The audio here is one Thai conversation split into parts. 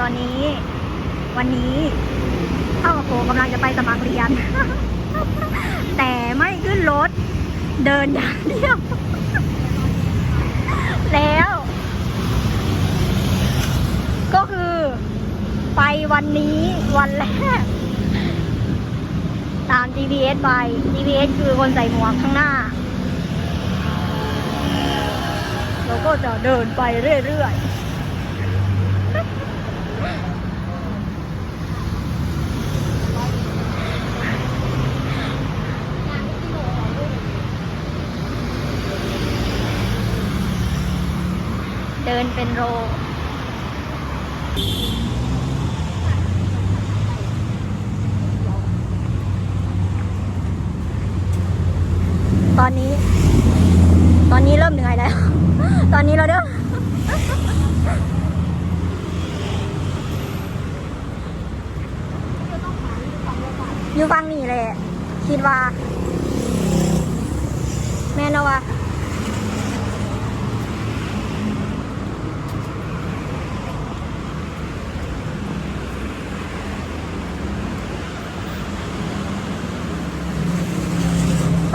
ตอนนี้ วันนี้เท่ากับโปกำลังจะไปสมัครเรียน แต่ไม่ขึ้นรถ เดินอย่างเดียว แล้ว ก็คือ ไปวันนี้วันแรก ตาม GPS ไป GPS คือคนใส่หมวกข้างหน้าเราก็จะเดินไปเรื่อยๆ เดินเป็นโรตอนนี้ ตอนนี้เริ่มเหนื่อยแล้ว ตอนนี้เราเด้ออยู่ฟังนี่แหละ คิดว่า แม่นแล้วว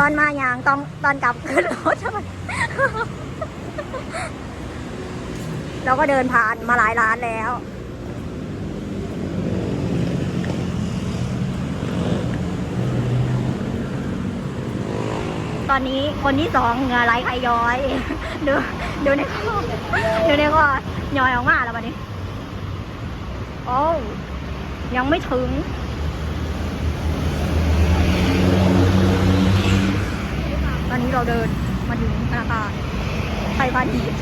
อนมาอย่างตอนตอนกลับขึ้นรถใช่ไหมเราก็เดินผ่านมาหลายร้านแล้ว ตอนนี้คนที่สองเหงื่อไหลไขย้อยดูดูในข้อดูในข้อย่อยออกมาแล้ววันนี้ โอ้ยังไม่ถึง อนนี้เราเดินมาถึงธนาคารไทยพาณิชย์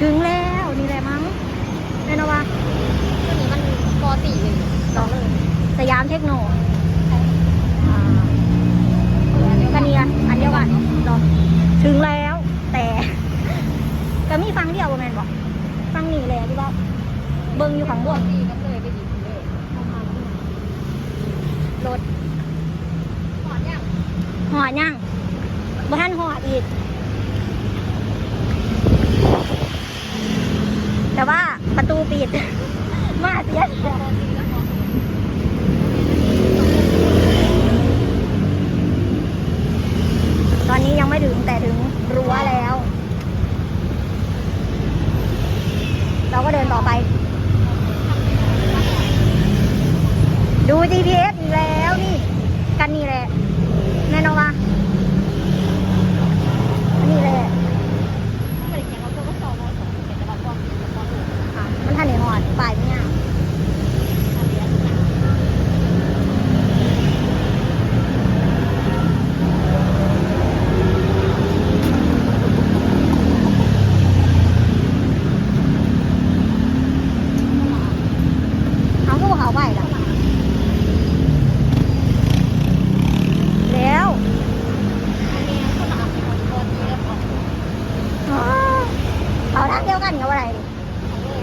ถึงแล้วนี่แหละมั้งแน่นอนว่าตัวนี้มันปกติเลยลองเลยสยามเทคโนอ่ากันนี่อันเดียวกันลองถึงแล้วแต่ก็มีฟังเดียวบ่แมนบอกฟังนี่แหละที่ว่าเบิ้งอยู่ข้างบนตีก็เลยไปหยิบเลยประมาณนี้รถหอนยังหอดยังบ่ ท่านหอดอีก แต่ว่าประตูปิด มาเสีย ปกติแล้วพอ ตอนนี้ยังไม่ถึงแต่ถึงรั้วแล้ว เราก็เดินต่อไป ดู GPS อีกแล้วนี่ กันนี่แหละ แน่นอนว่านี่แหละ ไม่ได้เขียนว่าตัวก็สองมสองเขียนแต่ว่าปกติปกติ ค่ะมันทันในหอดป่ายเนี่ย เอาก็เขาไปละแล้ว อันนี้คนละอันของปกติแล้วของ อ๋อเอาทางเดียวกันกับอะไรดิ ของเลย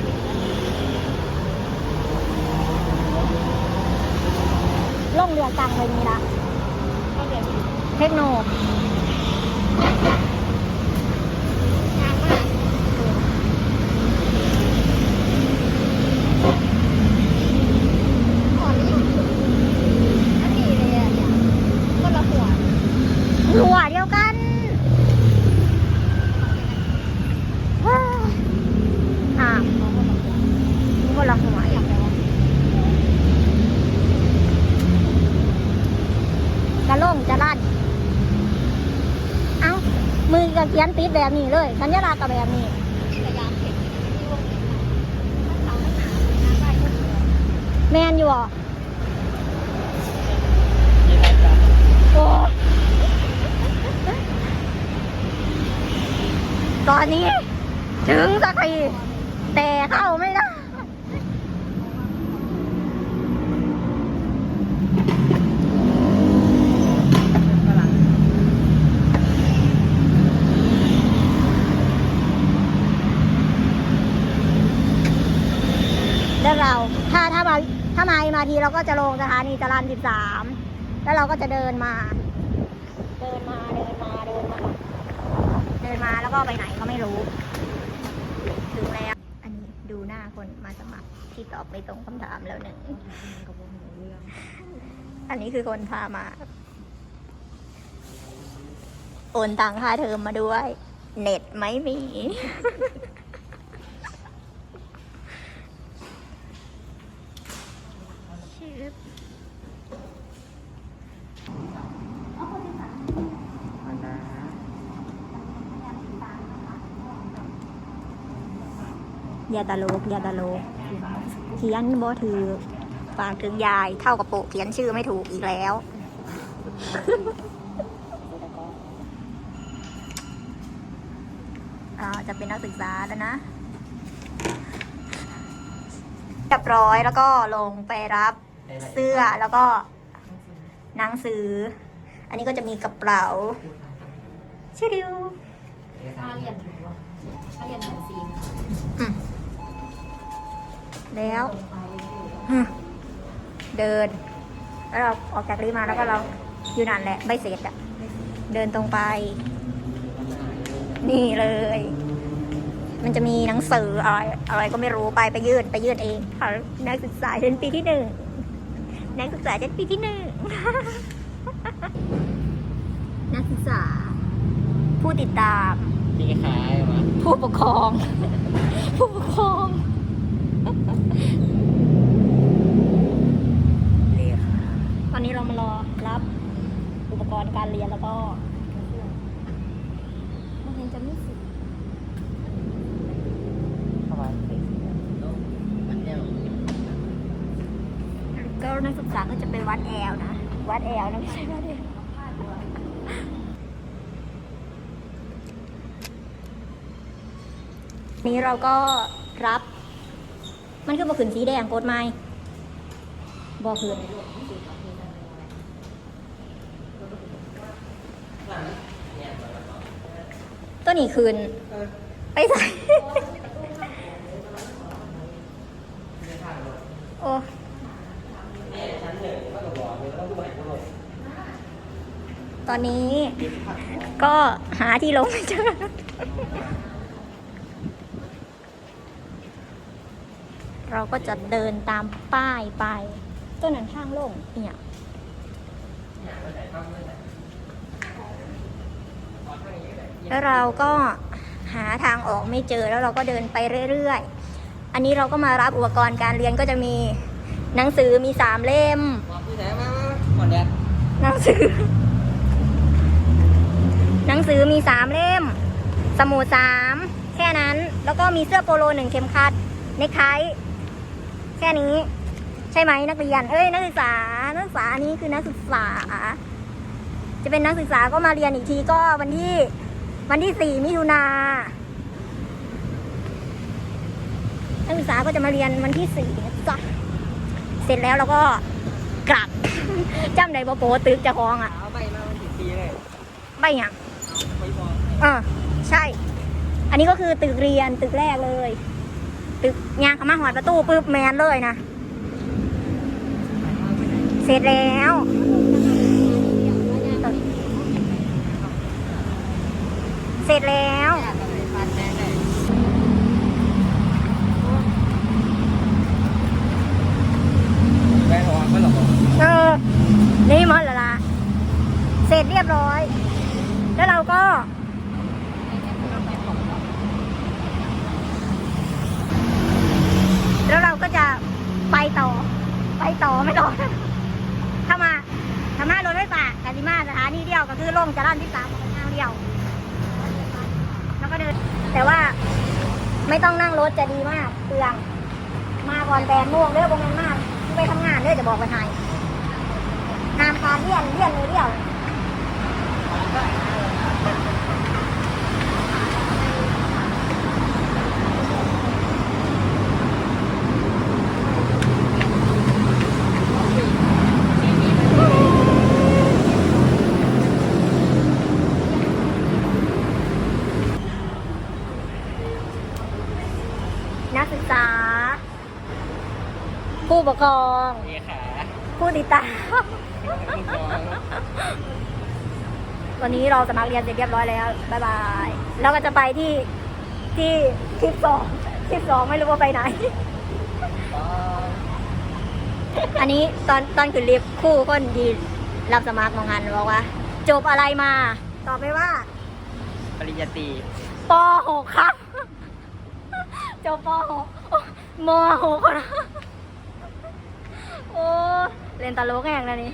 ล่องเรือตังเลยมีละก็เดี๋ยวนี้เทคโน งานมากหอนนี่อันนี้เลยอะเนี่ยคนละหัว หัวเดียวกันว้าวอะคนละหัว อยากไปว่า กระล่งจะลั่นเอ้า มือกับเขียน ติดแบบนี้เลยสัญลักษณ์กับแบบนี้ แมนอยู่อะโอ้ตอนนี้ ถึงสักทีแต่เข้าไม่ได้ แล้วเรา ถ้าถ้ามา ถ้าทีเราก็จะลงสถานีจรัญสิบสามแล้วเราก็จะเดินมา เดินมาเดินมาเดินมา เดินมาแล้วก็ไปไหนก็ไม่รู้ ถึงแล้ว อันนี้ดูหน้าคนมาสมัครที่ตอบไม่ตรงคำถามแล้วหนึ่งองอันนี้คือคนพามา โอนตังค่าเทอมมาด้วย เน็ตไม่มี ชิบ อย่าตลกอย่าตลกเขียนบ่ถือฝากถึงยายเท่ากับโปะเขียนชื่อไม่ถูกอีกแล้ว อ่าจะเป็นนักศึกษาแล้วนะเรียบร้อยแล้วก็ลงไปรับเสื้อแล้วก็หนังสือ อันนี้ก็จะมีกระเป๋าชิริวค่าเรียนถึงวะค่าเรียนถึงซีนอืม แล้วฮึเดิน แล้วเราออกจากรีมาแล้วก็เราอยู่นั่นแหละไม่เสร็จอะเดินตรงไป นี่เลย มันจะมีหนังสืออะไรอะไรก็ไม่รู้ไปไปยื่นไปยื่นเองค่ะนักศึกษาชั้นปีที่หนึ่งนักศึกษาชั้นปีที่หนึ่งนักศึกษา ผู้ติดตามพี่ขายมาผู้ปกครอง ผู้ปกครองตอนนี้เรามารอรับอุปกรณ์การเรียนแล้วก็มันเห็นจะมีสิ เข้ามามันเนี่ย ก็นักศึกษาก็จะไปวัดแอลนะ วัดแอลนะไม่ใช่วัดแอลนี้เราก็รับ มันคือบ่ขืนสีแดงโกดไม้บ่ขืนตัวนี้คืน ไปใส่ โอ้ ต อนนี้ ก็หาที่ลงไม่เจอเราก็จะเดินตามป้ายไป ต้นนั้นทางลงเนี่ยแล้วเราก็หาทางออกไม่เจอแล้วเราก็เดินไปเรื่อยๆ อันนี้เราก็มารับอุปกรณ์การเรียนก็จะมีหนังสือมีสามเล่มมาพี่ไหนมามาหมดแดดหนังสือ หนังสือมีสามเล่ม สมุดสามแค่นั้น แล้วก็มีเสื้อโปโลหนึ่งเข็มขัดเนคไทแค่นี้ ใช่ไหมนักเรียน เอ้ยนักศึกษา นักศึกษาอันนี้คือนักศึกษา จะเป็นนักศึกษาก็มาเรียนอีกทีก็วันที่ วันที่สี่มิถุนานักศึกษาก็จะมาเรียนวันที่สี่นะจ๊ะเสร็จแล้วเราก็กลับจำได้บ่โปตึกเจะคลองอะเอาไปมาวันที่สี่เลยใบหยัง ไปมอง เออใช่ อั นนี้ก็คือตึกเรียนตึกแรกเลย ตึกยางข้ามาหอดประตูปึ๊บแมนเลยนะ เสร็จแล้วเสร็จแล้ว ฟันแม่ได้แม่บอกว่าหรอก เออ นี่หมดแล้วล่ะ เสร็จเรียบร้อย แล้วเราก็ แล้วเราก็จะไปต่อ ไปต่อไม่ต่อ ถ้ามาถ้ามารถไฟฟ้ากาซิมาสถานีเดียวก็คือลงจรันที่สามทางเดียว แล้วก็เดิน แต่ว่าไม่ต้องนั่งรถจะดีมากเปลือง มาก่อนแปดโมงเด้อโรงงานมากไปทำงานเด้อจะบอกไปไหนงานการเรียนเรียนเลยเดียว นักศึกษา ผู้ปกครองผู้ติดตามวันนี้เราสมัครเรียนเสร็จเรียบร้อยแล้วบายบายแล้วก็จะไปที่ที่คลิปสองคลิปสองไม่รู้ว่าไปไหน อันนี้ตอนตอนขึ้นลิฟต์คู่คนดีรับสมัครงานบอกว่า จบอะไรมา ตอบไปว่า ปริญญาตรีป .6 ครับ จบปหมมหกนะโอ้เล่นตลกแห่งนะนี่